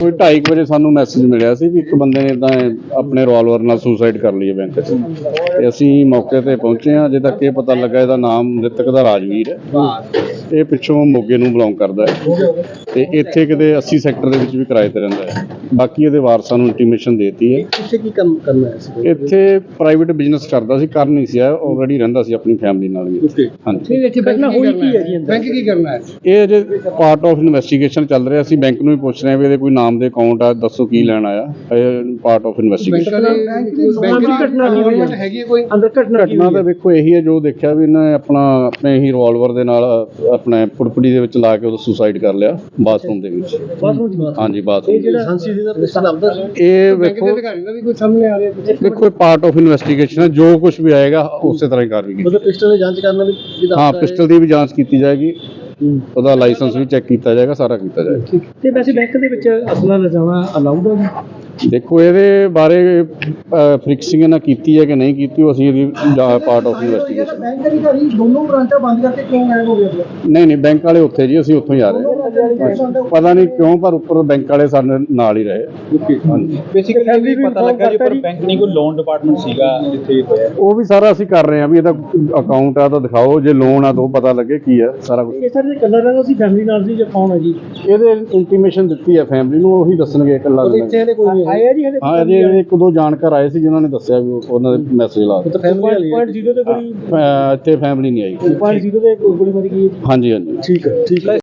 ਕੋਈ 2:30 ਵਜੇ ਸਾਨੂੰ ਮੈਸੇਜ ਮਿਲਿਆ ਸੀ ਵੀ ਇੱਕ ਬੰਦੇ ਨੇ ਤਾਂ ਆਪਣੇ ਰਿਵਾਲਵਰ ਨਾਲ ਸੁਸਾਈਡ ਕਰ ਲਈ ਹੈ ਬੈਂਕ 'ਚ। ਤੇ ਅਸੀਂ ਮੌਕੇ ਤੇ ਪਹੁੰਚੇ ਹਾਂ, ਅਜੇ ਤੱਕ ਇਹ ਪਤਾ ਲੱਗਾ ਇਹਦਾ ਨਾਮ ਮ੍ਰਿਤਕ ਦਾ ਰਾਜਵੀਰ ਹੈ। ਇਹ ਪਿੱਛੋਂ ਮੋਗੇ ਨੂੰ ਬਿਲੋਂਗ ਕਰਦਾ ਹੈ। ਤੇ ਇੱਥੇ ਕਿਤੇ 80 ਸੈਕਟਰ ਦੇ ਵਿੱਚ ਵੀ ਕਿਰਾਏ ਤੇ ਰਹਿੰਦਾ ਹੈ। ਬਾਕੀ ਇਹਦੇ ਵਾਰਸਾਂ ਨੂੰ ਇੰਟੀਮੇਸ਼ਨ ਦੇਤੀ ਹੈ। ਇੱਥੇ ਕੀ ਕੰਮ ਕਰਨਾ ਹੈ ਸੀ ਇੱਥੇ ਪ੍ਰਾਈਵੇਟ ਬਿਜ਼ਨਸ ਕਰਦਾ ਸੀ ਕਰ ਨਹੀਂ ਸੀ ਆਲਰੇਡੀ ਰਹਿੰਦਾ ਸੀ ਆਪਣੀ ਫੈਮਿਲੀ ਨਾਲ ਵੀ। ਹਾਂਜੀ। ਇੱਥੇ ਪਹਿਲਾਂ ਹੋਈ ਕੀ ਹੈ ਜੀ ਅੰਦਰ? ਬੈਂਕ ਕੀ ਕਰਨਾ ਹੈ? ਇਹ ਅਜੇ ਪਾਰਟ ਆਫ ਇਨਵੈਸਟੀਗੇਸ਼ਨ ਚੱਲ ਰਿਹਾ ਅਸੀਂ ਬੈਂਕ ਨੂੰ ਵੀ ਪੁੱਛ ਰਹੇ ਵੀ ਇਹਦੇ ਕੋਈ ਨਾਮ ਦੇ ਅਕਾਊਂਟ ਆ ਦੱਸੋ ਕੀ ਲੈਣ ਆਇਆ। ਇਹ ਪਾਰਟ ਆਫ ਇਨਵੈਸਟੀਗੇਸ਼ਨ ਬੈਂਕ ਦੀ ਘਟਨਾ ਕੀ ਹੋਈ ਹੈ? ਹੈਗੀ ਹੈ ਕੋਈ? ਅੰਦਰ ਘਟਨਾ ਕੀ ਘਟਨਾ ਹੋਈ ਤਾਂ ਵੇਖੋ ਇਹੀ ਹੈ ਜੋ ਦੇਖਿਆ ਵੀ ਇਹਨੇ ਆਪਣਾ ਆਪਣੇ ਹੀ ਰਿਵਾਲਵਰ ਦੇ ਨਾਲ ਆਪਣੇ ਪੁੜਪੜੀ ਦੇ ਵਿੱਚ ਲਾ ਕੇ ਉਹ ਸੁਸਾਈਡ ਕਰ ਲਿਆ ਬਾਥਰੂਮ ਦੇ ਵਿੱਚ। ਬਾਥਰੂਮ ਹਾਂਜੀ ਬਾਥਰੂਮ ਇਹ ਜਿਹੜਾ ਸੰਸੀ ਦਾ ਰਿਸ਼ਤਾ ਲੱਭਦਾ ਸੀ? ਇਹ ਵੇਖੋ ਅਧਿਕਾਰੀ ਦਾ ਵੀ ਕੋਈ ਸਾਹਮਣੇ ਆ ਰਿਹਾ ਵੇਖੋ ਇਹ ਪਾਰਟ ਆਫ ਇਨਵੈਸਟੀਗੇਸ਼ਨ ਹੈ ਜੋ ਕੁਝ ਵੀ ਆਏਗਾ ਉਸੇ ਤਰ੍ਹਾਂ ਹੀ ਕਾਰਵਾਈ ਕੀਤੀ ਮਤਲਬ ਪਿਸਟਲ ਦੀ ਜਾਂਚ ਕਰਨਾ ਵੀ ਜਿਹਦਾ ਹਾਂ ਪਿਸਟਲ ਦੀ ਵੀ ਜਾਂਚ ਕੀਤੀ ਜਾਏਗੀ। ਉਹਦਾ ਲਾਇਸੈਂਸ ਵੀ ਚੈੱਕ ਕੀਤਾ ਜਾਏਗਾ ਸਾਰਾ ਕੀਤਾ ਜਾਏਗਾ। ਤੇ ਵੈਸੇ ਬੈਂਕ ਦੇ ਵਿੱਚ ਅਸਲਾ ਲਿਜਾਣਾ ਅਲਾਉਡ ਹੈ ਦੇਖੋ ਇਹਦੇ ਬਾਰੇ ਫਿਕਸਿੰਗ ਇਹਨਾਂ ਕੀਤੀ ਹੈ ਕਿ ਨਹੀਂ ਕੀਤੀ ਉਹ ਅਸੀਂ ਇਹਦੀ ਪਾਰਟ ਆਫ ਇਨਵੈਸਟੀਗੇਸ਼ਨ ਬੈਂਕ ਦੇ ਦੋਨੋਂ ਬ੍ਰਾਂਚਾਂ ਬੰਦ ਕਰਕੇ ਕਿਉਂ ਗਾਇਬ ਹੋ ਗਏ? ਨਹੀਂ ਨਹੀਂ ਬੈਂਕ ਵਾਲੇ ਉੱਥੇ ਜੀ ਅਸੀਂ ਉੱਥੋਂ ਹੀ ਆ ਰਹੇ ਹਾਂ। ਪਤਾ ਨਹੀਂ ਕਿਉਂ ਪਰ ਉੱਪਰ ਬੈਂਕ ਵਾਲੇ ਸਾਡੇ ਨਾਲ ਹੀ ਰਹੇ। ਹਾਂਜੀ। ਬੇਸਿਕਲੀ ਪਤਾ ਲੱਗਾ ਜੀ ਉੱਪਰ ਬੈਂਕ ਨਹੀਂ ਕੋਈ ਲੋਨ ਡਿਪਾਰਟਮੈਂਟ ਸੀਗਾ ਜਿੱਥੇ ਇਹ ਹੋਇਆ। ਉਹ ਵੀ ਸਾਰਾ ਅਸੀਂ ਕਰ ਰਹੇ ਹਾਂ ਵੀ ਇਹਦਾ ਅਕਾਊਂਟ ਆ ਤਾਂ ਦਿਖਾਓ ਜੇ ਲੋਨ ਆ ਤਾਂ ਉਹ ਪਤਾ ਲੱਗੇ ਕੀ ਹੈ ਸਾਰਾ ਕੁਝ ਇਹ ਸਾਰੇ ਕਲਰ ਰਹਿੰਦਾ ਸੀ ਫੈਮਿਲੀ ਨਾਲ ਸੀ ਜਾਂ ਕੌਣ ਹੈ ਜੀ? ਇਹਦੇ ਇੰਟੀਮੇਸ਼ਨ ਦਿੱਤੀ ਹੈ ਫੈਮਿਲੀ ਨੂੰ ਉਹੀ ਦੱਸਣਗੇ ਇਕੱਲਾ ਇੱਥੇ ਹਲੇ ਕੋਈ ਨਹੀਂ ਆਇਆ ਜੀ ਹਲੇ ਹਾਂ ਅਜੇ ਇੱਕ ਦੋ ਜਾਣਕਾਰ ਆਏ ਸੀ ਜਿਨ੍ਹਾਂ ਨੇ ਦੱਸਿਆ ਵੀ ਉਹ- ਉਹਨਾਂ ਦੇ ਮੈਸੇਜ ਲਾ ਦਿੱਤੇ। ਤਾਂ ਫੈਮਿਲੀ ਵਾਲੀ 0 ਤੇ ਕੋਈ ਅਹ ਇੱਥੇ ਫੈਮਿਲੀ ਨਹੀਂ ਆਈ। 0 ਤੇ ਕੋਈ ਗੋਲੀ ਮਾਰੀ ਗਈ ਹੈ ਜੀ? ਹਾਂਜੀ ਹਾਂਜੀ। ਠੀਕ ਹੈ ਠੀਕ ਹੈ।